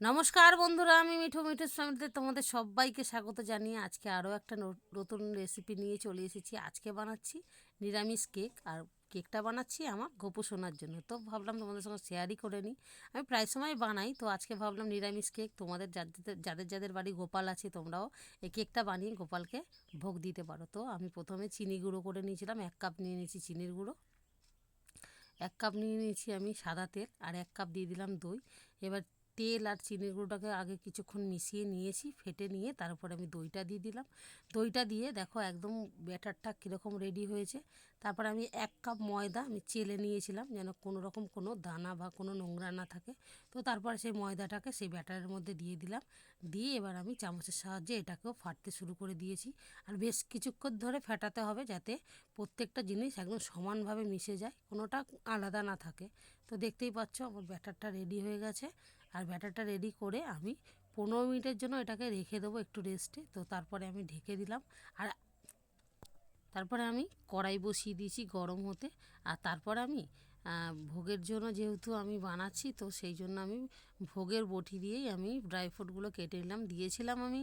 নমস্কার বন্ধুরা, আমি মিঠু মিঠুর স্বামীতে তোমাদের সবাইকে স্বাগত জানিয়ে আজকে আরও একটা নতুন রেসিপি নিয়ে চলে এসেছি। আজকে বানাচ্ছি নিরামিষ কেক আর কেকটা বানাচ্ছি আমার গোপু সোনার জন্য। তো ভাবলাম তোমাদের সঙ্গে শেয়ারই করে নিই। আমি প্রায় সময় বানাই, তো আজকে ভাবলাম নিরামিষ কেক তোমাদের যাদের যাদের যাদের বাড়ি গোপাল আছে তোমরাও এই কেকটা বানিয়ে গোপালকে ভোগ দিতে পারো। তো আমি প্রথমে চিনি গুঁড়ো করে নিয়েছিলাম, এক কাপ নিয়ে নিয়েছি চিনির গুঁড়ো। এক কাপ নিয়ে নিয়েছি আমি সাদা তেল আর এক কাপ দিয়ে দিলাম দই। এবার তেল আর চিনির গুঁড়োটাকে আগে কিছুক্ষণ মিশিয়ে নিয়েছি, ফেটে নিয়ে তারপরে আমি দইটা দিয়ে দিলাম। দইটা দিয়ে দেখো একদম ব্যাটারটা কীরকম রেডি হয়েছে। তারপর আমি এক কাপ ময়দা আমি চেলে নিয়েছিলাম যেন কোনো রকম কোনো দানা বা কোনো নোংরা না থাকে। তো তারপর সেই ময়দাটাকে সেই ব্যাটারের মধ্যে দিয়ে দিলাম। দিয়ে এবার আমি চামচের সাহায্যে এটাকেও ফাটতে শুরু করে দিয়েছি। আর বেশ কিছুক্ষণ ধরে ফেটাতে হবে যাতে প্রত্যেকটা জিনিস একদম সমানভাবে মিশে যায়, কোনোটা আলাদা না থাকে। তো দেখতেই পাচ্ছ আমার ব্যাটারটা রেডি হয়ে গেছে। আর ব্যাটারটা রেডি করে আমি পনেরো মিনিটের জন্য এটাকে রেখে দেবো একটু রেস্টে তো তারপরে আমি ঢেকে দিলাম। আর তারপরে আমি কড়াই বসিয়ে দিয়েছি গরম হতে। আর তারপর আমি ভোগের জন্য যেহেতু আমি বানাচ্ছি, তো সেই জন্য আমি ভোগের বটি দিয়েই আমি ড্রাই ফ্রুটগুলো কেটে নিলাম। দিয়েছিলাম আমি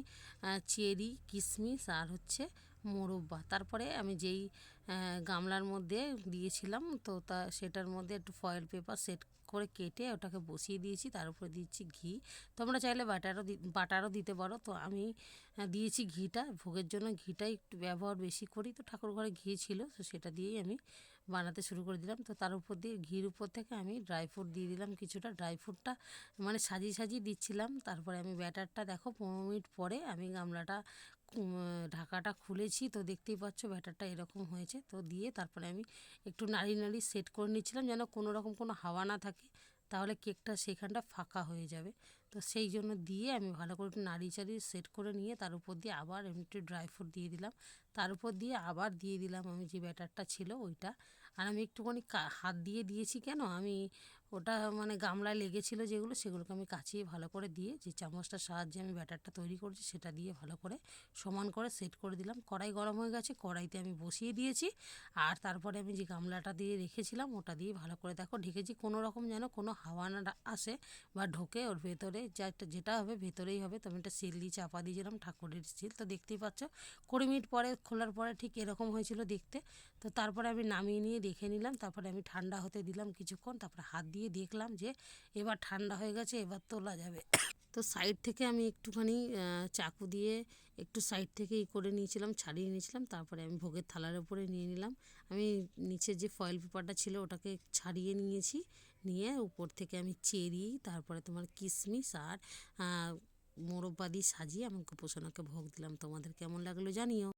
চেরি কিশমিশ আর হচ্ছে মোরব্বা তারপরে আমি যেই গামলার মধ্যে দিয়েছিলাম, তো তা, সেটার মধ্যে একটু ফয়েল পেপার সেট করে কেটে ওটাকে বসিয়ে দিয়েছি, তার উপরে দিচ্ছি ঘি। তোমরা চাইলে বাটারও বাটারও দিতে পারো, তো আমি দিয়েছি ঘিটা, ভোগের জন্য ঘিটাই একটু ব্যবহার বেশি করি, তো ঠাকুর ঘরে ঘি ছিল, তো সেটা দিয়েই আমি বানাতে শুরু করে দিলাম, তো তার উপর দিয়ে ঘির উপর থেকে আমি ড্রাই ফ্রুট দিয়ে দিলাম কিছুটা ড্রাই ফ্রুটটা মানে সাজিয়ে সাজিয়ে দিচ্ছিলাম, তারপরে আমি ব্যাটারটা দেখো পনেরো মিনিট পরে আমি গামলাটা ঢাকাটা খুলেছি, তো দেখতেই পাচ্ছ ব্যাটারটা এরকম হয়েছে। তো দিয়ে তারপরে আমি একটু নাড়ি নাড়ি সেট করে নিচ্ছিলাম যেন কোনো রকম কোনো হাওয়া না থাকে, তাহলে কেকটা সেখানটা ফাঁকা হয়ে যাবে। তো সেই জন্য দিয়ে আমি ভালো করে একটু নাড়ি চাড়ি সেট করে নিয়ে তার উপর দিয়ে আবার এমনি একটু ড্রাই ফ্রুট দিয়ে দিলাম। তার উপর দিয়ে আবার দিয়ে দিলাম আমি যে ব্যাটারটা ছিল ওইটা। আর আমি একটুখানি হাত দিয়ে দিয়েছি কেন? আমি ওটা মানে গামলায় লেগেছিল যেগুলো, সেগুলোকে আমি কাচিয়ে ভালো করে দিয়ে যে চামচটার সাহায্যে আমি ব্যাটারটা তৈরি করছি, সেটা দিয়ে ভালো করে সমান করে সেট করে দিলাম। কড়াই গরম হয়ে গেছে, কড়াইতে আমি বসিয়ে দিয়েছি। আর তারপরে আমি যে গামলাটা দিয়ে রেখেছিলাম, ওটা দিয়ে ভালো করে দেখো ঢেকেছি, কোনো রকম যেন কোনো হাওয়া না আসে বা ঢোকে ওর ভেতরে, যা যেটা হবে ভেতরেই হবে। তো আমি একটা সিল দিয়ে চাপা দিয়েছিলাম, ঠাকুরের সিল। তো দেখতেই পাচ্ছ, কুড়ি মিনিট পরে খোলার পরে ঠিক এরকম হয়েছিল দেখতে। তো তারপরে আমি নামিয়ে নিয়ে দেখে নিলাম, তারপরে আমি ঠান্ডা হতে দিলাম কিছুক্ষণ, তারপরে হাত দিয়ে দেখলাম যে এবার ঠান্ডা হয়ে গেছে, এবার তোলা যাবে। তো সাইড থেকে আমি একটুখানি চাকু দিয়ে একটু সাইড থেকে ই করে নিয়েছিলাম, ছাড়িয়ে নিয়েছিলাম, তারপরে আমি ভোগের থালার উপরে নিয়ে নিলাম। আমি নিচের যে ফয়েল পেপারটা ছিল ওটাকে ছাড়িয়ে নিয়েছি, নিয়ে উপর থেকে আমি চেরি, তারপরে তোমার কিশমিশ আর মোরব্বা দিয়ে সাজিয়ে আমি গোপোষণাকে ভোগ দিলাম। তোমাদের কেমন লাগল জানিও।